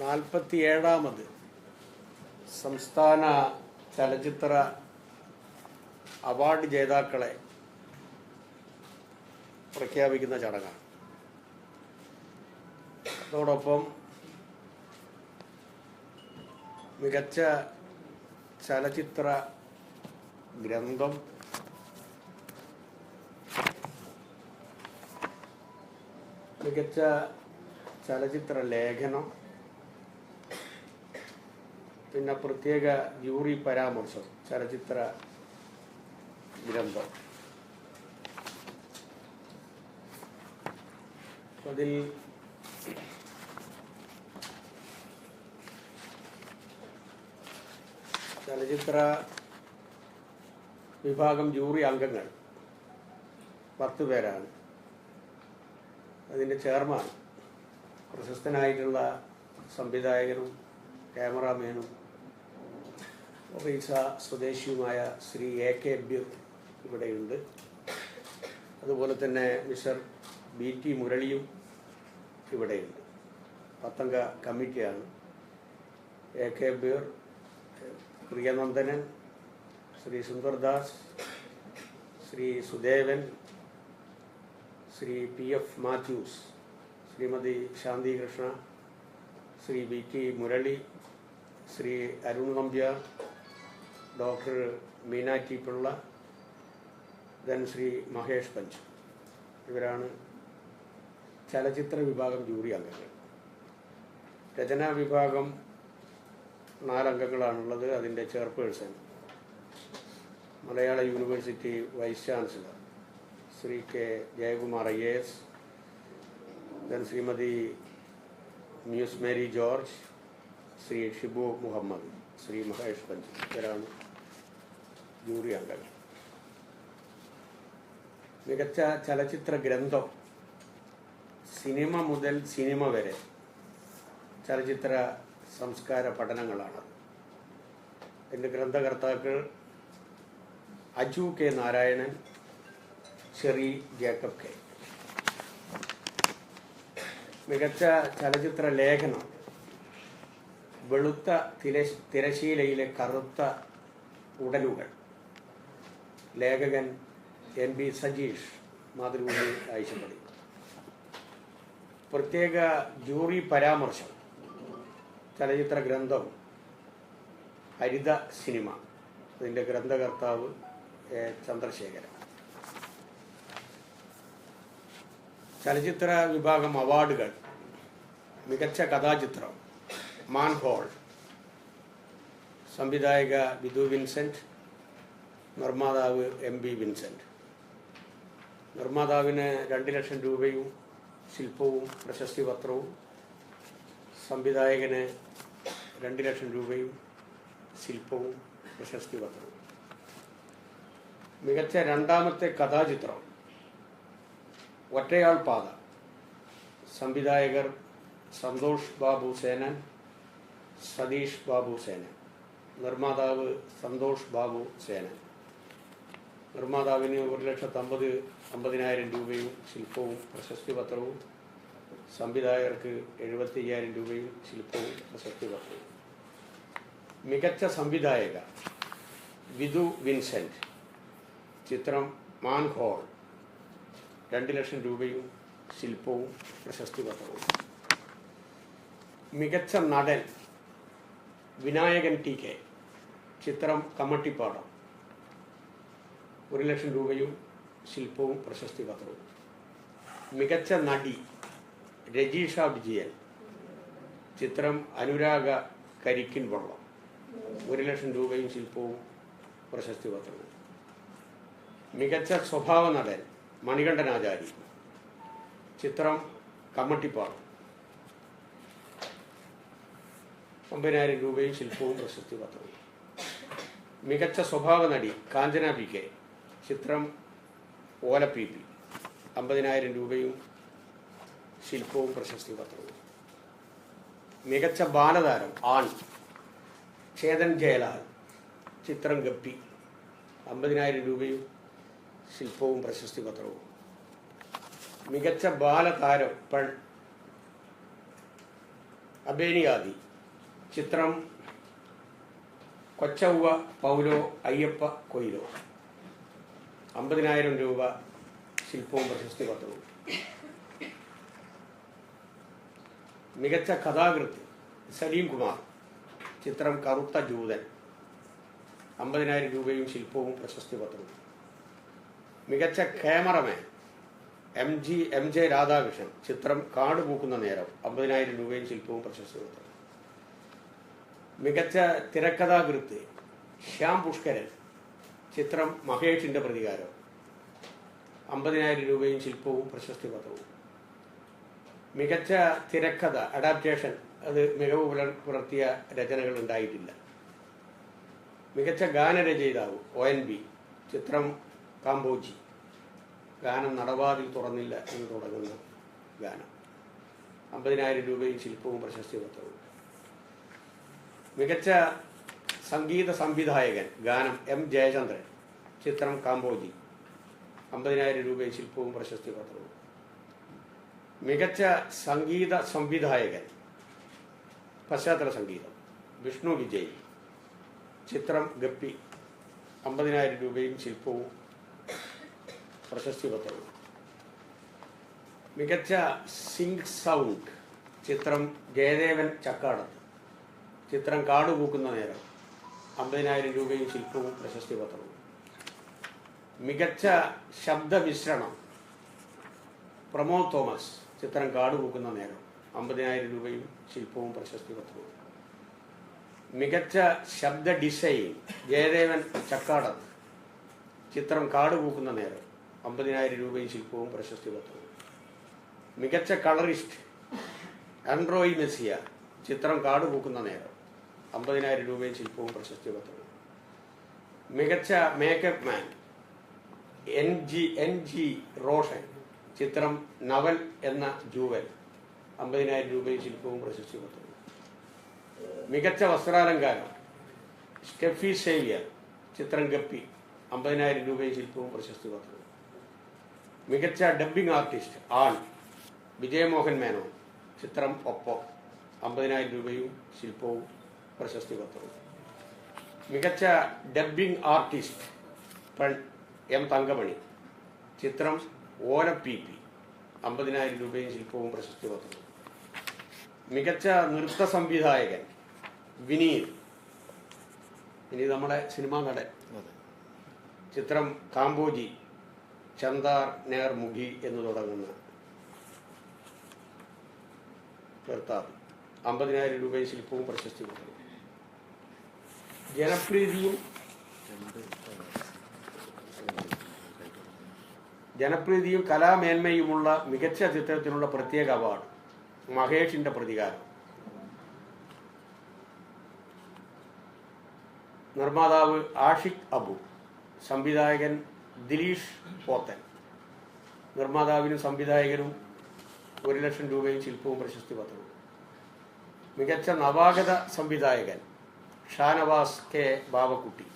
നാൽപ്പത്തിയേഴാമത് സംസ്ഥാന ചലച്ചിത്ര അവാർഡ് ജേതാക്കളെ പ്രഖ്യാപിക്കുന്ന ചടങ്ങാണ്. അതോടൊപ്പം മികച്ച ചലച്ചിത്ര ഗ്രന്ഥം മികച്ച ചലച്ചിത്ര ലേഖനം പിന്നെ പ്രത്യേക ജൂറി പരാമർശം ചലച്ചിത്ര ഗ്രന്ഥം. അതിൽ ചലച്ചിത്ര വിഭാഗം ജൂറി അംഗങ്ങൾ പത്ത് പേരാണ്. അതിന്റെ ചെയർമാൻ പ്രശസ്തനായിട്ടുള്ള സംവിധായകനും ക്യാമറാമാനും ഒറീസ സ്വദേശിയുമായ ശ്രീ എ കെ ബിർ ഇവിടെയുണ്ട്. അതുപോലെ തന്നെ മിസ്റ്റർ ബി ടി മുരളിയും ഇവിടെയുണ്ട്. പത്തംഗ കമ്മിറ്റിയാണ്. A K Bir Priyanandanan Shri Sundardas Shri Sudevan Shri P F Mathews Shrimati Shanti Krishna Shri V T Murali Shri Arun Nambiar doctor Meena T Pillai then Shri Mahesh Panch. ഇവരാണ് ചലച്ചിത്ര വിഭാഗം jury അംഗങ്ങൾ. രചനാ വിഭാഗം നാലംഗങ്ങളാണുള്ളത് അതിന്റെ chairperson Malayala university vice chancellor Shri K Jayakumar I A S then Shrimati Muse Mary George Shri Shibu Muhammad. Shri Mahesh Panch. ഇവരാണ് jury അംഗങ്ങൾ. മികച്ച ചലച്ചിത്ര ഗ്രന്ഥം സിനിമ മുതൽ സിനിമ വരെ ചലച്ചിത്ര സംസ്കാര പഠനങ്ങളാണ്. എന്റെ ഗ്രന്ഥകർത്താക്കൾ അജു കെ നാരായണൻ ചെറി ജേക്കബ് കെ. മികച്ച ചലച്ചിത്ര ലേഖനം വെളുത്ത തിര തിരശീലയിലെ കറുത്ത ഉടലുകൾ. ലേഖകൻ എൻ ബി സജീഷ് മാതൃഭൂമി ആവശ്യപ്പെടും പ്രത്യേക ജൂറി പരാമർശം ചലച്ചിത്ര ഗ്രന്ഥം ഹരിത സിനിമ അതിന്റെ ഗ്രന്ഥകർത്താവ് ചന്ദ്രശേഖരൻ. ചലച്ചിത്ര വിഭാഗം അവാർഡുകൾ മികച്ച കഥാചിത്രം മാൻഹോൾ സംവിധായക വിധു വിൻസെന്റ് നിർമ്മാതാവ് എം ബി വിൻസെന്റ് നിർമ്മാതാവിന് രണ്ട് ലക്ഷം രൂപയും ശില്പവും പ്രശസ്തി പത്രവും. സംവിധായകന് രണ്ട് ലക്ഷം രൂപയും ശില്പവും പ്രശസ്തി പത്രവും. മികച്ച രണ്ടാമത്തെ കഥാചിത്രം ഒറ്റയാൾ പാത. സംവിധായകർ സന്തോഷ് ബാബു സേനൻ സതീഷ് ബാബു സേന. നിർമ്മാതാവ് സന്തോഷ് ബാബു സേന. നിർമ്മാതാവിന് ഒരു ലക്ഷത്തി അമ്പത് അമ്പതിനായിരം രൂപയും ശില്പവും പ്രശസ്തി പത്രവും സംവിധായകർക്ക് എഴുപത്തി അയ്യായിരം രൂപയും ശില്പവും പ്രശസ്തി പത്രവും മികച്ച സംവിധായക വിധു വിൻസെന്റ്. ചിത്രം മാൻ ഹോൾ. രണ്ട് ലക്ഷം രൂപയും ശില്പവും പ്രശസ്തി പത്രവും മികച്ച നടൻ വിനായകൻ ടി കെ ചിത്രം കമ്മട്ടിപ്പാടം. ഒരു ലക്ഷം രൂപയും ശില്പവും പ്രശസ്തി പത്രവും. മികച്ച നടി രജീഷ വിജയൻ. ചിത്രം അനുരാഗ കരിക്കിൻ വള്ളം. ഒരു ലക്ഷം രൂപയും ശില്പവും പ്രശസ്തി പത്രവും. മികച്ച സ്വഭാവ നടൻ മണികണ്ഠനാചാരി ചിത്രം കമ്മട്ടിപ്പാടം. ഒമ്പതിനായിരം രൂപയും ശില്പവും പ്രശസ്തി പത്രവും മികച്ച സ്വഭാവ നടി കാഞ്ചന പി കെ ചിത്രം ഓലപ്പി പി അമ്പതിനായിരം രൂപയും ശില്പവും പ്രശസ്തി പത്രവും. മികച്ച ബാലതാരം ആൺ ചേതൻ ജയലാൽ ചിത്രം ഗപ്പി അമ്പതിനായിരം രൂപയും ശില്പവും പ്രശസ്തി പത്രവും. മികച്ച ബാലതാരം പെൺ അബേനിയാദി ചിത്രം കൊച്ചൗവ പൗലോ അയ്യപ്പ കൊയിലോ. അമ്പതിനായിരം രൂപ ശില്പവും പ്രശസ്തി പത്രവും മികച്ച കഥാകൃത്ത് സലീം കുമാർ. ചിത്രം കറുത്ത ജൂതൻ. അമ്പതിനായിരം രൂപയും ശില്പവും പ്രശസ്തി പത്രവും മികച്ച cameraman M G M J Radhakrishnan. ചിത്രം കാട് പൂക്കുന്ന നേരം അമ്പതിനായിരം രൂപയും ശില്പവും പ്രശസ്തി പത്രവും മികച്ച തിരക്കഥാകൃത്ത് ശ്യാം പുഷ്കരൻ. ചിത്രം മഹേഷിന്റെ പ്രതികാരം. അമ്പതിനായിരം രൂപയും ശില്പവും പ്രശസ്തി പത്രവും. മികച്ച തിരക്കഥ അഡാപ്റ്റേഷൻ അത് മികവ് പുലർ പുലർത്തിയ രചനകൾ ഉണ്ടായിട്ടില്ല. മികച്ച ഗാനരചയിതാവ് ഒ എൻ ബി ചിത്രം കാമ്പോജി. ഗാനം നടവാതിൽ തുറന്നില്ല എന്ന് തുടങ്ങുന്ന ഗാനം. അമ്പതിനായിരം രൂപയും ശില്പവും പ്രശസ്തി പത്രവും. മികച്ച സംഗീത സംവിധായകൻ ഗാനം എം ജയചന്ദ്രൻ ചിത്രം കാമ്പോജി അമ്പതിനായിരം രൂപയും ശില്പവും പ്രശസ്തി പത്രവും. മികച്ച സംഗീത സംവിധായകൻ പശ്ചാത്തല സംഗീതം വിഷ്ണു വിജയ് ചിത്രം ഗപ്പി അമ്പതിനായിരം രൂപയും ശില്പവും പ്രശസ്തി പത്രവും. മികച്ച സിംഗ് സൗണ്ട് ചിത്രം ജയദേവൻ ചക്കാടത്ത്. ചിത്രം കാട് പൂക്കുന്ന നേരം അമ്പതിനായിരം രൂപയും ശില്പവും പ്രശസ്തി പത്രവും മികച്ച ശബ്ദമിശ്രണം. പ്രമോദ് തോമസ് ചിത്രം കാട് പൂക്കുന്ന നേരം അമ്പതിനായിരം രൂപയും ശില്പവും പ്രശസ്തി പത്രവും മികച്ച ശബ്ദ ഡിസൈൻ ജയദേവൻ ചക്കാടത്ത് ചിത്രം കാട് പൂക്കുന്ന നേരം അമ്പതിനായിരം രൂപയും ശില്പവും പ്രശസ്തി പത്രവും മികച്ച കളറിസ്റ്റ് ആൻഡ്രോയി മെസ്സിയ ചിത്രം കാട് പൂക്കുന്ന നേരം അമ്പതിനായിരം രൂപയും ശില്പവും പ്രശസ്തി പത്രമാണ് മികച്ച make-up man N G N G Roshan ചിത്രം നവൽ എന്ന ജൂവൽ അമ്പതിനായിരം രൂപയും ശില്പവും പ്രശസ്തി പത്രവും മികച്ച വസ്ത്രാലങ്കാരം സ്റ്റെഫി സേവിയർ ചിത്രം ഗപ്പി അമ്പതിനായിരം രൂപയും ശില്പവും പ്രശസ്തി പത്രവും മികച്ച ഡബ്ബിംഗ് ആർട്ടിസ്റ്റ് ആൾ വിജയമോഹൻ മേനോൻ ചിത്രം ഒപ്പം അമ്പതിനായിരം രൂപയും ശില്പവും പ്രശസ്തി പത്രം. മികച്ച ഡബ്ബിംഗ് ആർട്ടിസ്റ്റ് എം തങ്കമണി. ചിത്രം ഓല പി പി. അമ്പതിനായിരം രൂപയും ശില്പവും പ്രശസ്തി പത്രം. മികച്ച നൃത്ത സംവിധായകൻ വിനീത്. ഇനി നമ്മുടെ സിനിമാ നടൻ. ചിത്രം കാമ്പോജി ചന്ദാർ നേർ മുഖി എന്ന് തുടങ്ങുന്ന അമ്പതിനായിരം രൂപയും ശില്പവും പ്രശസ്തി പത്രവും ജനപ്രീതിയും ജനപ്രീതിയും കലാമേന്മയുമുള്ള മികച്ച ചിത്രത്തിനുള്ള പ്രത്യേക അവാർഡ്. മഹേഷിന്റെ പ്രതികാരം. നിർമ്മാതാവ് ആഷിഖ് അബു സംവിധായകൻ ദിലീഷ് പോത്തൻ. നിർമ്മാതാവിനും സംവിധായകനും ഒരു ലക്ഷം രൂപയും ശില്പവും പ്രശസ്തി പത്രവും. മികച്ച നവാഗത സംവിധായകൻ ഷാനവാസ് കെ ബാബക്കുട്ടി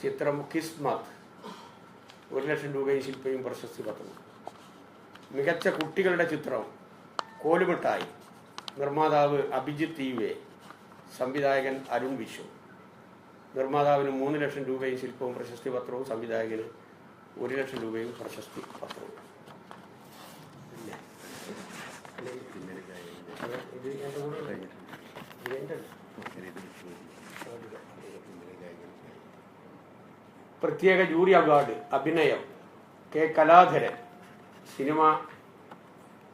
ചിത്രം കിസ്മത്ത് ഒരു ലക്ഷം രൂപയും ശില്പയും പ്രശസ്തി പത്രം മികച്ച കുട്ടികളുടെ ചിത്രം കോലുമിട്ടായി നിർമ്മാതാവ് അഭിജിത്ത് ഇവെ സംവിധായകൻ അരുൺ വിശ്വ നിർമ്മാതാവിന് മൂന്ന് ലക്ഷം രൂപയും ശില്പവും പ്രശസ്തി പത്രവും സംവിധായകന് ഒരു ലക്ഷം രൂപയും പ്രശസ്തി പത്രവും ഇത് എന്റെ കൂടെ ഉള്ള- ഇത് എന്റെ പ്രത്യേക ജൂറി അവാർഡ് അഭിനയം കെ കലാധരൻ സിനിമ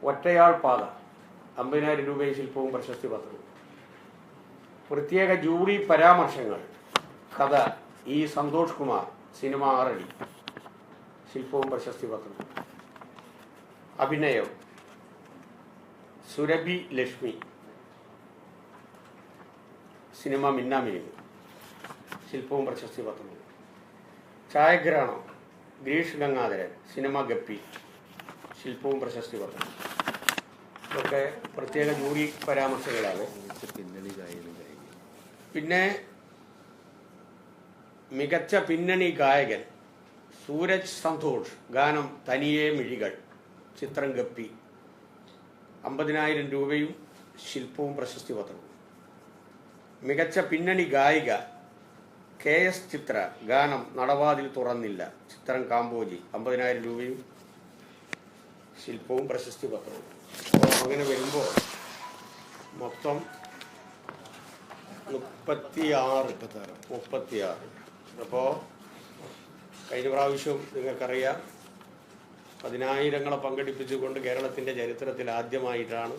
ഒറ്റയാൾ പാത അമ്പതിനായിരം രൂപയും ശില്പവും പ്രശസ്തി പത്രവും പ്രത്യേക ജൂറി പരാമർശങ്ങൾ കഥ ഇ സന്തോഷ് കുമാർ സിനിമ ആറടി ശില്പവും പ്രശസ്തി പത്രവും അഭിനയം സുരഭി ലക്ഷ്മി സിനിമ മിന്നാമിനുങ്ങ് ശില്പവും പ്രശസ്തി പത്രവും ഛായാഗ്രഹണം ഗിരീഷ് ഗംഗാധരൻ സിനിമ ഗപ്പി ശില്പവും പ്രശസ്തി പറഞ്ഞു ഇതൊക്കെ പ്രത്യേക ജൂറി പരാമർശങ്ങളാണ്. പിന്നെ മികച്ച പിന്നണി ഗായകൻ സൂരജ് സന്തോഷ് ഗാനം തനിയെ മിഴികൾ ചിത്രം ഗപ്പി. അമ്പതിനായിരം രൂപയും ശില്പവും പ്രശസ്തി പത്രവും. മികച്ച പിന്നണി ഗായിക കെ എസ് ചിത്ര ഗാനം നടവാതിൽ തുറന്നില്ല. ചിത്രം കാമ്പോജി അമ്പതിനായിരം രൂപയും ശില്പവും പ്രശസ്തി പത്രവും. അങ്ങനെ വരുമ്പോൾ മൊത്തം മുപ്പത്തിയാറ്. മുപ്പത്തിയാറ്. അപ്പോൾ കഴിഞ്ഞ പ്രാവശ്യം നിങ്ങൾക്കറിയാം പതിനായിരങ്ങളെ പങ്കെടുപ്പിച്ചുകൊണ്ട് കേരളത്തിന്റെ ചരിത്രത്തിൽ ആദ്യമായിട്ടാണ്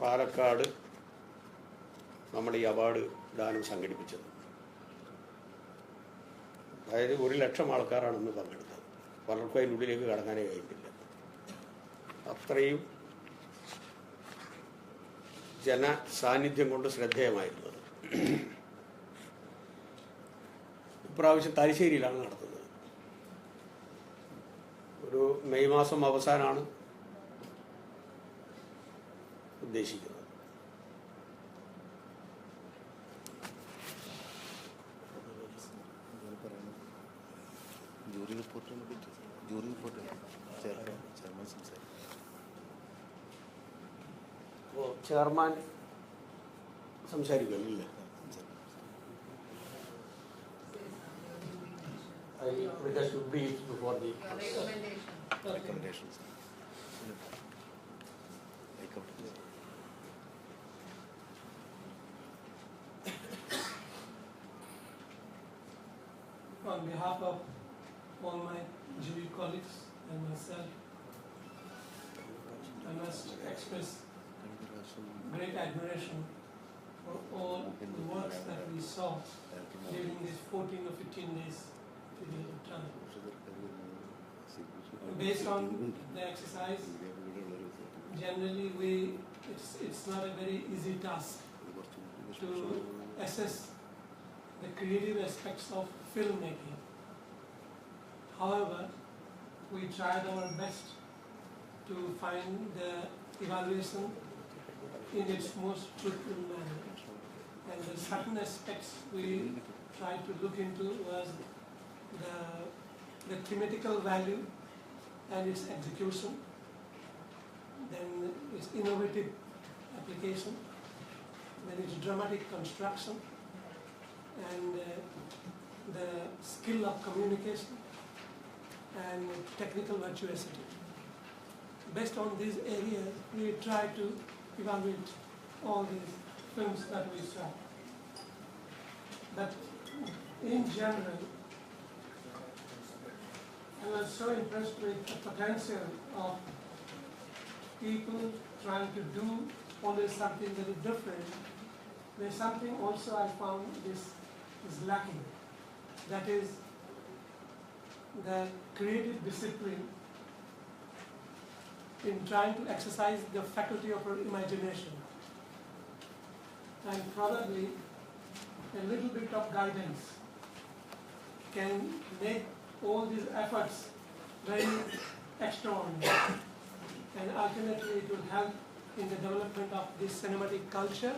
പാലക്കാട് നമ്മൾ ഈ അവാർഡ് ദാനം സംഘടിപ്പിച്ചത്. അതായത് ഒരു ലക്ഷം ആൾക്കാരാണ് ഇന്ന് പങ്കെടുത്തത്. പലർക്കും അതിനുള്ളിലേക്ക് കടങ്ങാനേ കഴിഞ്ഞില്ല. അത്രയും ജന സാന്നിധ്യം കൊണ്ട് ശ്രദ്ധേയമായിരുന്നത്. ഇപ്രാവശ്യം തലശ്ശേരിയിലാണ് നടത്തുന്നത്. ഒരു മെയ് മാസം അവസാനമാണ് ഉദ്ദേശിക്കുന്നത്. ജൂറി റിപ്പോർട്ടിനെ പറ്റി ജൂറി റിപ്പോർട്ട് ചെയർമാൻ ചെയർമാൻ സംസാരിക്കും അപ്പോൾ chairman സംസാരിക്കുമല്ലേ I request to brief before the recommendations ആയിക്കോട്ടെ express great admiration for all the works that we saw during these 14 or 15 days period of time. Based on the exercise, generally we it's, it's not a very easy task to assess the creative aspects of filmmaking. However, we tried our best to find the evaluation in its most truthful manner. And the certain aspects we tried to look into was the, the thematical value and its execution, then its innovative application, then its dramatic construction, and uh, the skill of communication and technical virtuosity. Based on these areas, we try to evaluate all these films that we saw. But in general, I was so impressed with the potential of people trying to do always something very different. There's something also I found is, is lacking. That is the creative discipline in trying to exercise the faculty of our imagination. And probably a little bit of guidance can make all these efforts very extraordinary. And ultimately it will help in the development of this cinematic culture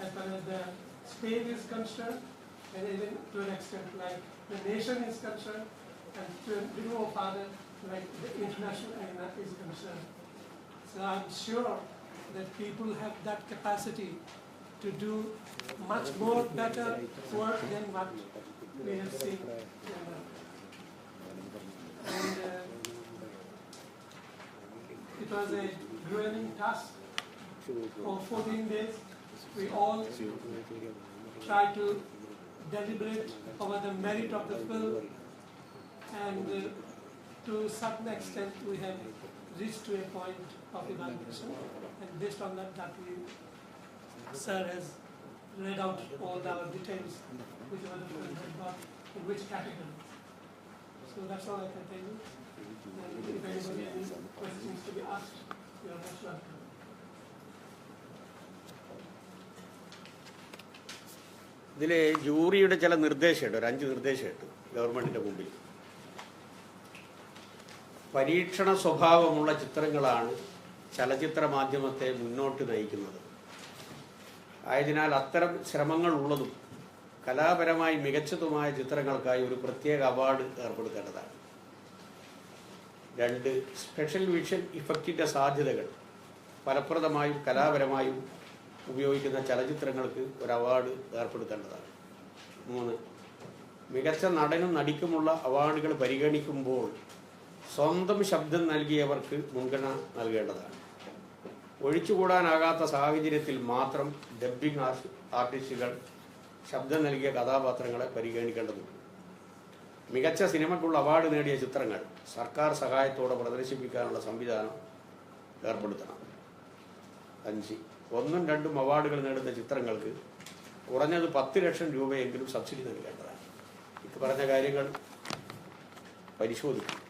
as far as the state is concerned and even to an extent like the nation is concerned and to a little more farther like the international arena is concerned. So I'm sure that people have that capacity to do much more better work than what we have seen. And uh, it was a grueling task for 14 days. We all tried to deliberate over the merit of the film and uh, to a certain extent we have reached to a point of evaluation and based on that that we sir has read out all our details which were the film had got in which category. So that's all I can tell you. And if anybody has any questions to be asked, you are most welcome. ഇതിൽ ജൂറിയുടെ ചില നിർദ്ദേശമുണ്ട് ഒരു അഞ്ച് നിർദ്ദേശമുണ്ട് ഗവൺമെന്റിന്റെ മുമ്പിൽ പരീക്ഷണ സ്വഭാവമുള്ള ചിത്രങ്ങളാണ് ചലച്ചിത്ര മാധ്യമത്തെ മുന്നോട്ട് നയിക്കുന്നത്. ആയതിനാൽ അത്തരം ശ്രമങ്ങൾ ഉള്ളതും കലാപരമായി മികച്ചതുമായ ചിത്രങ്ങൾക്കായി ഒരു പ്രത്യേക അവാർഡ് ഏർപ്പെടുത്തേണ്ടതാണ്. രണ്ട് സ്പെഷ്യൽ വിഷൻ ഇഫക്റ്റിന്റെ സാധ്യതകൾ ഫലപ്രദമായും കലാപരമായും ഉപയോഗിക്കുന്ന ചലച്ചിത്രങ്ങൾക്ക് ഒരു അവാർഡ് ഏർപ്പെടുത്തേണ്ടതാണ്. മൂന്ന് മികച്ച നടനും നടിക്കുമുള്ള അവാർഡുകൾ പരിഗണിക്കുമ്പോൾ സ്വന്തം ശബ്ദം നൽകിയവർക്ക് മുൻഗണന നൽകേണ്ടതാണ്. ഒഴിച്ചുകൂടാനാകാത്ത സാഹചര്യത്തിൽ മാത്രം ഡബ്ബിംഗ് ആർട്ടി- ആർട്ടിസ്റ്റുകൾ ശബ്ദം നൽകിയ കഥാപാത്രങ്ങളെ പരിഗണിക്കേണ്ടതുണ്ട്. മികച്ച സിനിമയ്ക്കുള്ള അവാർഡ് നേടിയ ചിത്രങ്ങൾ സർക്കാർ സഹായത്തോടെ പ്രദർശിപ്പിക്കാനുള്ള സംവിധാനം ഏർപ്പെടുത്തണം. അഞ്ച്. ഒന്നും രണ്ടും അവാർഡുകൾ നേടുന്ന ചിത്രങ്ങൾക്ക് കുറഞ്ഞത് പത്ത് ലക്ഷം രൂപയെങ്കിലും സബ്സിഡി നൽകേണ്ടതാണ്. ഇത് പറഞ്ഞ കാര്യങ്ങൾ പരിശോധിക്കും